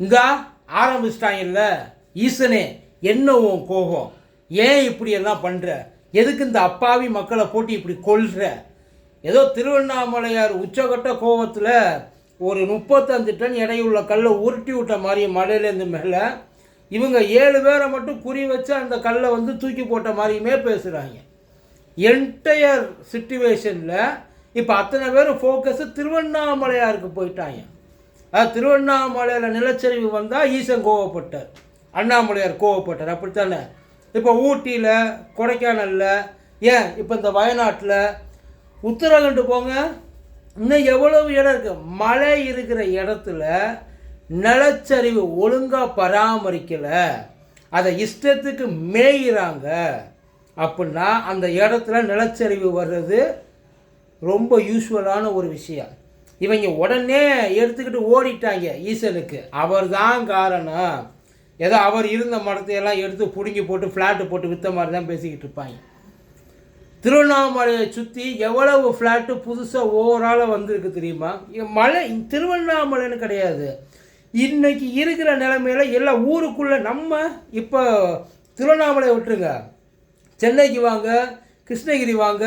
இங்க ஆரம்பிச்சிட்டாங்கல்ல ஈசனே என்ன உன் கோபம்? ஏன் இப்படி எல்லாம் பண்ணுற எதுக்கு இந்த அப்பாவி மக்களை போட்டு இப்படி கொள்கிற ஏதோ திருவண்ணாமலையார் உச்சகட்ட கோபத்தில் ஒரு முப்பத்தஞ்சு டன் எடையுள்ள கல்லை உருட்டி விட்ட மாதிரி மலையிலேருந்து மேலே இவங்க ஏழு பேரை மட்டும் குறி வச்சு அந்த கல்லை வந்து தூக்கி போட்ட மாதிரியுமே பேசுகிறாங்க என்டையர் சுச்சுவேஷனில் இப்போ அத்தனை பேரும் ஃபோக்கஸு திருவண்ணாமலையாருக்கு போயிட்டாங்க. திருவண்ணாமலையில் நிலச்சரிவு வந்தால் ஈசன் கோவப்பட்டார். அண்ணாமலையார் கோவப்பட்டார். அப்படித்தானே? இப்போ ஊட்டியில் கொடைக்கானலில் ஏன் இப்போ இந்த வயநாட்டில்? உத்தரகண்டு போங்க. இன்னும் எவ்வளவு இடம் இருக்குது மழை இருக்கிற இடத்துல நிலச்சரிவு ஒழுங்காக பராமரிக்கலை. அதை இஷ்டத்துக்கு மேயிறாங்க. அப்படின்னா அந்த இடத்துல நிலச்சரிவு வர்றது ரொம்ப யூஸ்வலான ஒரு விஷயம். இவங்க உடனே எடுத்துக்கிட்டு ஓடிட்டாங்க ஈசனுக்கு. அவர் தான் காரணம். ஏதோ அவர் இருந்த மரத்தையெல்லாம் எடுத்து பிடுங்கி போட்டு ஃப்ளாட்டு போட்டு விற்ற மாதிரி தான் பேசிக்கிட்டு இருப்பாங்க. திருவண்ணாமலையை சுற்றி எவ்வளவு ஃப்ளாட்டு புதுசாக ஓவராலாக வந்திருக்கு தெரியுமா? மலை திருவண்ணாமலைன்னு கிடையாது. இன்னைக்கு இருக்கிற நிலமையில எல்லா ஊருக்குள்ளே நம்ம இப்போ திருவண்ணாமலையை விட்டுருங்க. சென்னைக்கு வாங்க கிருஷ்ணகிரி வாங்க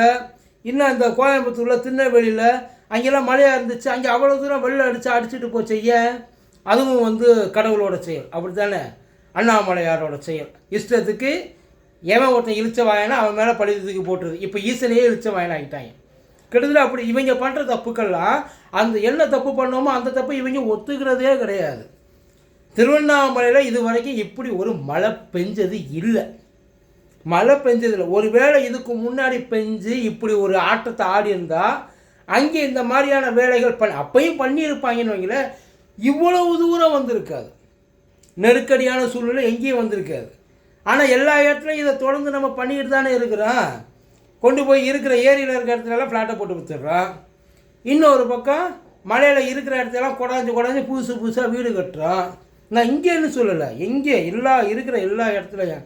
இன்னும் இந்த கோயம்புத்தூரில் திருநெல்வேலியில் அங்கெல்லாம் மழையாக இருந்துச்சு அங்கே அவ்வளோ தூரம் வெள்ளம் அடித்து அடிச்சுட்டு போச்சு ஏன்? அதுவும் வந்து கடவுளோட செயல் அப்படி தானே அண்ணாமலையாரோட செயல். இஷ்டத்துக்கு எவன் ஒருத்தன் இழிச்ச வாயனா அவன் மேலே படித்ததுக்கு போட்டுருது. இப்போ ஈசனையே இழிச்ச வாயனா ஆகிட்டாங்க கிட்டத்தட்ட அப்படி இவங்க பண்ணுற தப்புக்கள்லாம் அந்த என்ன தப்பு பண்ணோமோ அந்த தப்பு இவங்க ஒத்துக்கிறதே கிடையாது. திருவண்ணாமலையில் இது வரைக்கும் இப்படி ஒரு மழை பெஞ்சது இல்லை. மழை பெஞ்சதில்லை ஒருவேளை இதுக்கு முன்னாடி பெஞ்சு இப்படி ஒரு ஆட்டத்தை ஆடி இருந்தால் அங்கே இந்த மாதிரியான வேலைகள் பண் அப்பையும் பண்ணியிருப்பாங்கன்னு வைங்களேன் இவ்வளவு தூரம் வந்திருக்காது. நெருக்கடியான சூழ்நிலை எங்கேயும் வந்திருக்காது. ஆனால் எல்லா இடத்துலையும் இதை தொடர்ந்து நம்ம பண்ணிக்கிட்டு தானே இருக்கிறோம். கொண்டு போய் இருக்கிற ஏரியில் இருக்கிற இடத்துலலாம் ஃப்ளாட்டை போட்டு வித்துடுறோம் இன்னொரு பக்கம் மலையில் இருக்கிற இடத்துலலாம் குடஞ்சி குடஞ்சி புதுசு புதுசாக வீடு கட்டுறோம். நான் இங்கேன்னு சொல்லலை. எங்கே எல்லா இருக்கிற எல்லா இடத்துலையும்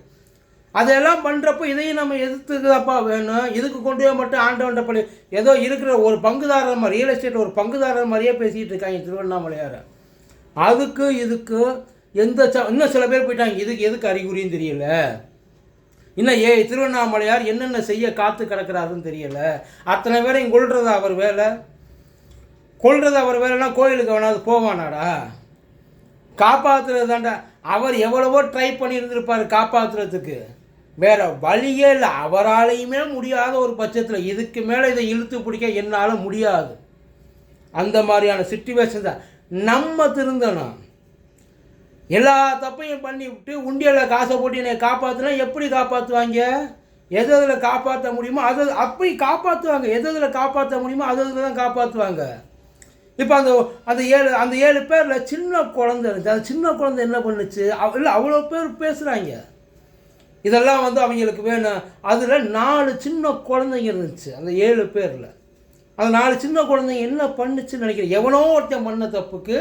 அதெல்லாம் பண்ணுறப்போ இதையும் நம்ம எதிர்த்துக்குதாப்பா வேணும். இதுக்கு கொண்டு போய் மட்டும் ஆண்டவன்ட்ட பள்ளி ஏதோ இருக்கிற ஒரு பங்குதாரர் மாதிரி ரியல் எஸ்டேட் ஒரு பங்குதாரர் மாதிரியே பேசிகிட்டு இருக்காங்க திருவண்ணாமலையார். அதுக்கு இதுக்கு எந்த ச இன்னும் சில பேர் போயிட்டாங்க. இதுக்கு எதுக்கு அறிகுறின்னு தெரியல. இன்னும் ஏ திருவண்ணாமலையார் என்னென்ன செய்ய காத்து கிடக்கிறாருன்னு தெரியல. அத்தனை பேரையும் கொள்றது அவர் வேலை? கொள்றது அவர் வேலைன்னா கோயிலுக்கு வேணாது போவானாடா? காப்பாற்றுறது தாண்டா அவர் எவ்வளவோ ட்ரை பண்ணியிருந்திருப்பார் காப்பாற்றுறதுக்கு வேற வழியே இல்லை. அவராலையுமே முடியாத ஒரு பட்சத்தில் இதுக்கு மேலே இதை இழுத்து பிடிக்க என்னால் முடியாது. அந்த மாதிரியான சுச்சுவேஷன் தான். நம்ம திருந்தணும் எல்லா தப்பையும் பண்ணி விட்டு உண்டியலில் காசை போட்டு என்னை காப்பாற்றினா எப்படி காப்பாற்றுவாங்க எது எதில் காப்பாற்ற முடியுமோ அது அப்படி காப்பாற்றுவாங்க எது எதில் காப்பாற்ற முடியுமோ அது அதில் தான் காப்பாற்றுவாங்க இப்போ அந்த அந்த ஏழு அந்த ஏழு பேரில் சின்ன குழந்தை இருந்துச்சு. அந்த சின்ன குழந்தை என்ன பண்ணுச்சு? அவ- இல்லை அவ்வளோ பேர் பேசுகிறாங்க இதெல்லாம் வந்து அவங்களுக்கு வேணும். அதில் நாலு சின்ன குழந்தைங்க இருந்துச்சு. அந்த ஏழு பேரில். அந்த நாலு சின்ன குழந்தைங்க என்ன பண்ணுச்சுன்னு நினைக்கிறேன் எவனோ ஒருத்தன் பண்ண தப்புக்கு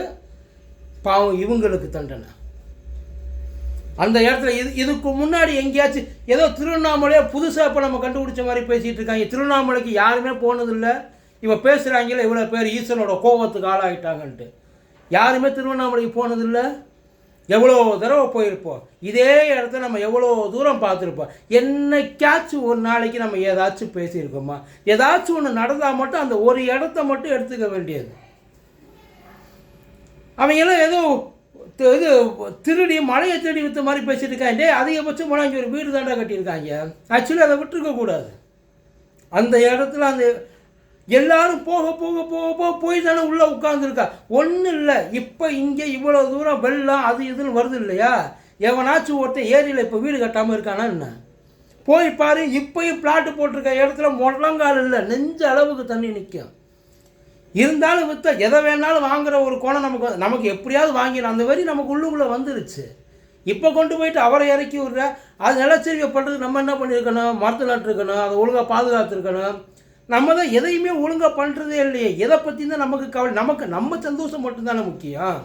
பாவம் இவங்களுக்கு தண்டனை. அந்த இடத்துல இது இதுக்கு முன்னாடி எங்கேயாச்சும் ஏதோ திருவண்ணாமலையே புதுசாக இப்போ நம்ம கண்டுபிடிச்ச மாதிரி பேசிகிட்டு இருக்காங்க. திருவண்ணாமலைக்கு யாருமே போனதில்லை. இவன் பேசுகிறாங்களே இவ்வளோ பேர் ஈஸ்வரனோட கோபத்துக்கு ஆளாயிட்டாங்கன்ட்டு. யாருமே திருவண்ணாமலைக்கு போனதில்லை. எவ்வளோ தடவை போயிருப்போம்? இதே இடத்த நம்ம எவ்வளோ தூரம் பார்த்துருப்போம்? என்னைக்காச்சும் ஒரு நாளைக்கு நம்ம ஏதாச்சும் பேசியிருக்கோமா? ஏதாச்சும் ஒன்று நடந்தால் மட்டும் அந்த ஒரு இடத்த மட்டும் எடுத்துக்க வேண்டியது. அவங்கெல்லாம் ஏதோ இது திருடி மழையை தேடி விற்ற மாதிரி பேசிட்டு இருக்காங்க. அதிகபட்சம் போனால் இங்கே ஒரு வீடு தாண்டா கட்டியிருக்காங்க. ஆக்சுவலி அதை விட்டுருக்க கூடாது. அந்த இடத்துல அந்த எல்லாரும் போக போக போக போக போய் தானே உள்ளே உட்காந்துருக்கா ஒன்றும் இல்லை. இப்போ இங்கே இவ்வளோ தூரம் வெள்ளம் அது இதுன்னு வருது இல்லையா? எவனாச்சும் ஒருத்தன் ஏரியில் இப்போ வீடு கட்டாமல் இருக்கானா என்ன? போய் பாரு இப்போயும் பிளாட்டு போட்டிருக்க இடத்துல முழங்கால் இல்லை. நெஞ்ச அளவுக்கு தண்ணி நிற்கும் இருந்தாலும் வித்த எதை வேணாலும் வாங்குகிற ஒரு கோணம் நமக்கு நமக்கு எப்படியாவது வாங்கிடலாம். அந்த வரி நமக்கு உள்ளுக்குள்ளே வந்துருச்சு. இப்போ கொண்டு போயிட்டு அவரை இறக்கி விட்ற அது நிலச்சரிக்கை பண்ணுறதுக்கு நம்ம என்ன பண்ணியிருக்கணும் மரத்து நட்டுருக்கணும் அதை ஒழுங்காக பாதுகாத்துருக்கணும். நம்ம தான் எதையுமே ஒழுங்காக பண்ணுறதே இல்லையே. எதை பற்றி தான் நமக்கு கவலை. நமக்கு நம்ம சந்தோஷம் மட்டும்தானே முக்கியம்.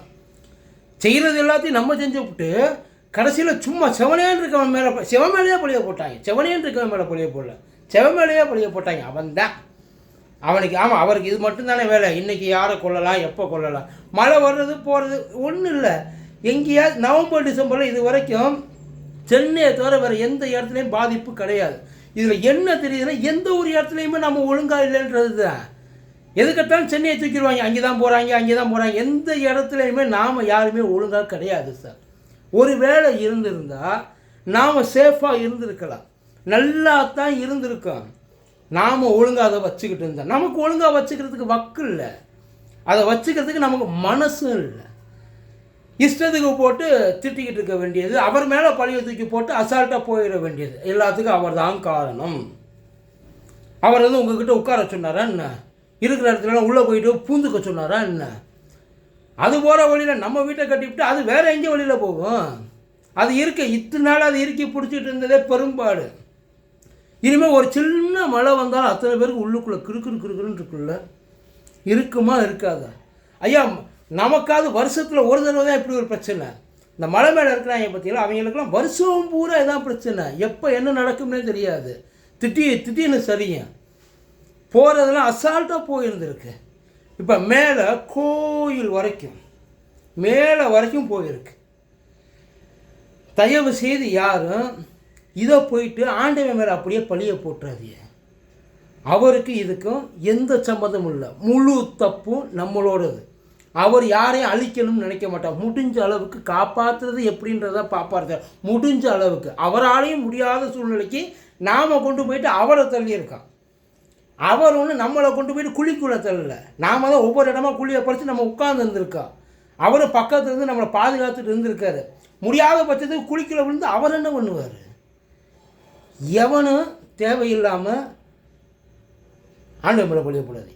செய்கிறது எல்லாத்தையும் நம்ம செஞ்சு விட்டு கடைசியில் சும்மா செவனேன்னு இருக்கவன் மேலே செவமேலையாக மேலேயே பழிய போட்டாங்க. செவனேன்னு இருக்கவன் மேலே பழிய போடல. செவமேலையாக மேலேயே பழிய போட்டாங்க அவன் தான் அவனுக்கு ஆமாம் அவருக்கு இது மட்டும்தானே வேலை. இன்றைக்கி யாரை கொல்லலாம் எப்போ கொல்லலாம்? மழை வர்றது போகிறது ஒன்றும் இல்லை. எங்கேயாவது நவம்பர் டிசம்பரில் இது வரைக்கும் சென்னையை தவிர வேறு எந்த இடத்துலையும் பாதிப்பு கிடையாது. இதில் என்ன தெரியுதுன்னா எந்த ஒரு இடத்துலையுமே நம்ம ஒழுங்காக இல்லைன்றது தான் எதுக்கத்தாலும் சென்னையை தூக்கிடுவாங்க? அங்கே தான் போகிறாங்க அங்கே தான் போகிறாங்க எந்த இடத்துலையுமே நாம் யாருமே ஒழுங்காக கிடையாது சார். ஒரு வேளை இருந்திருந்தால் நாம் சேஃபாக இருந்திருக்கலாம். நல்லா தான் இருந்திருக்கோம். நாம் ஒழுங்காக அதை வச்சுக்கிட்டு இருந்தோம் நமக்கு ஒழுங்காக வச்சுக்கிறதுக்கு வக்கு இல்லை. அதை வச்சுக்கிறதுக்கு நமக்கு மனசும் இல்லை. இஷ்டத்துக்கு போட்டு திட்டிக்கிட்டு இருக்க வேண்டியது அவர் மேலே பழிய தூக்கி போட்டு அசால்ட்டாக போயிட வேண்டியது. எல்லாத்துக்கும் அவர் தான் காரணம். அவர் வந்து உங்ககிட்ட உட்கார சொன்னாரா என்ன? இருக்கிற இடத்துலலாம் உள்ளே போயிட்டு பூந்துக்க சொன்னாரா என்ன? அது போகிற வழியில் நம்ம வீட்டை கட்டிவிட்டு அது வேறு எங்கே வழியில் போகும்? அது இருக்க இத்தனை நாள் அது இறுக்கி பிடிச்சிட்டு இருந்ததே பெரும்பாடு. இனிமேல் ஒரு சின்ன மழை வந்தாலும் அத்தனை பேருக்கு உள்ளுக்குள்ளே கிறுக்குறு கிறுக்குன்னு இருக்குல்ல? இருக்குமா இருக்காதா? ஐயா நமக்காவது வருஷத்தில் ஒரு தடவை தான் இப்படி ஒரு பிரச்சனை. இந்த மலை மேலே இருக்கிறாங்க பார்த்தீங்களா அவங்களுக்குலாம் வருஷம் பூரா இதான் பிரச்சனை. எப்போ என்ன நடக்கும்னே தெரியாது. திட்டி திட்டின்னு சரிங்க. போகிறதெல்லாம் அசால்ட்டாக போயிருந்துருக்கு. இப்போ மேலே கோயில் வரைக்கும் மேலே வரைக்கும் போயிருக்கு. தயவு செய்து யாரும் இதை போயிட்டு ஆண்டவன் மேலே அப்படியே பழிய போட்டுறாதீங்க. அவருக்கு இதுக்கும் எந்த சம்மந்தமும் இல்லை. முழு தப்பும் நம்மளோடது. அவர் யாரையும் அழிக்கணும்னு நினைக்க மாட்டார். முடிஞ்ச அளவுக்கு காப்பாற்றுறது எப்படின்றத பார்ப்பார் முடிஞ்ச அளவுக்கு. அவராலையும் முடியாத சூழ்நிலைக்கு நாம் கொண்டு போயிட்டு அவரை தள்ளியிருக்கான். அவர் ஒன்று நம்மளை கொண்டு போயிட்டு குழிக்குள்ளே தள்ளல. நாம தான் ஒவ்வொரு இடமா குழியை பறித்து நம்ம உட்கார்ந்து இருந்திருக்கோம். அவர் பக்கத்துல இருந்து நம்மளை பாதுகாத்துட்டு இருந்திருக்காரு. முடியாத பட்சத்துக்கு குழிக்குள்ள விழுந்து அவர் என்ன பண்ணுவார்? எவனும் தேவையில்லாமல் ஆண்டு நம்மளை பழியக்கூடாது